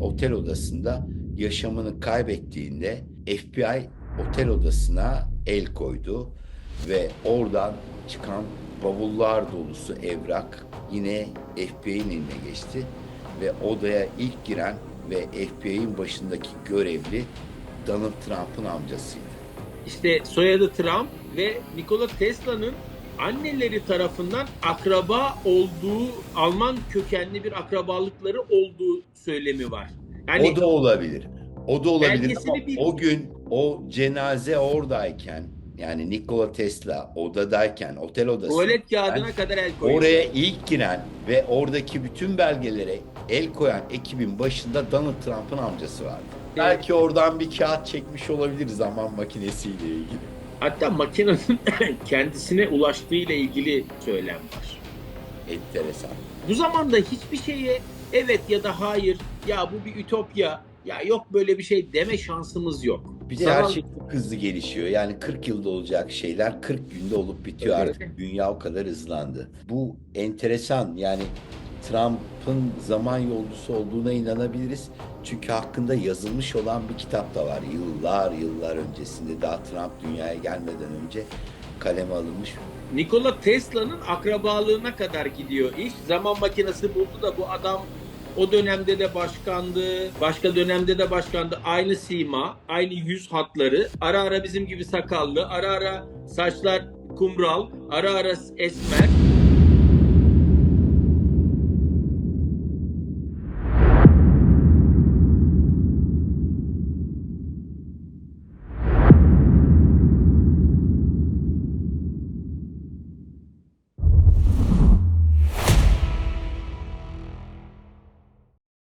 otel odasında yaşamını kaybettiğinde FBI otel odasına el koydu ve oradan çıkan bavullar dolusu evrak yine FBI'nin eline geçti ve odaya ilk giren ve FBI'nin başındaki görevli Donald Trump'ın amcasıydı. İşte soyadı Trump ve Nikola Tesla'nın anneleri tarafından akraba olduğu, Alman kökenli bir akrabalıkları olduğu söylemi var. Yani o da olabilir. O da olabilir ama bir- o gün o cenaze oradayken yani Nikola Tesla odadayken otel odası tuvalet kağıdına kadar el koyuyor. oraya ilk giren ve oradaki bütün belgelere el koyan ekibin başında Donald Trump'ın amcası vardı. Belki oradan bir kağıt çekmiş olabilir zaman makinesiyle ilgili. Hatta makinenin kendisine ulaştığı ile ilgili söylem var. Enteresan. Bu zamanda hiçbir şeye evet ya da hayır, ya bu bir ütopya, ya yok böyle bir şey deme şansımız yok. Bir de Zaman- her şey çok hızlı gelişiyor. Yani 40 yılda olacak şeyler 40 günde olup bitiyor Evet. artık. Dünya o kadar hızlandı. Bu enteresan. Yani Trump'ın zaman yolcusu olduğuna inanabiliriz. Çünkü hakkında yazılmış olan bir kitap da var. Yıllar yıllar öncesinde daha Trump dünyaya gelmeden önce kaleme alınmış. Nikola Tesla'nın akrabalığına kadar gidiyor iş. Zaman makinesi buldu da bu adam o dönemde de başkandı, başka dönemde de başkandı. Aynı sima, aynı yüz hatları. Ara ara bizim gibi sakallı, ara ara saçlar kumral, ara ara esmer.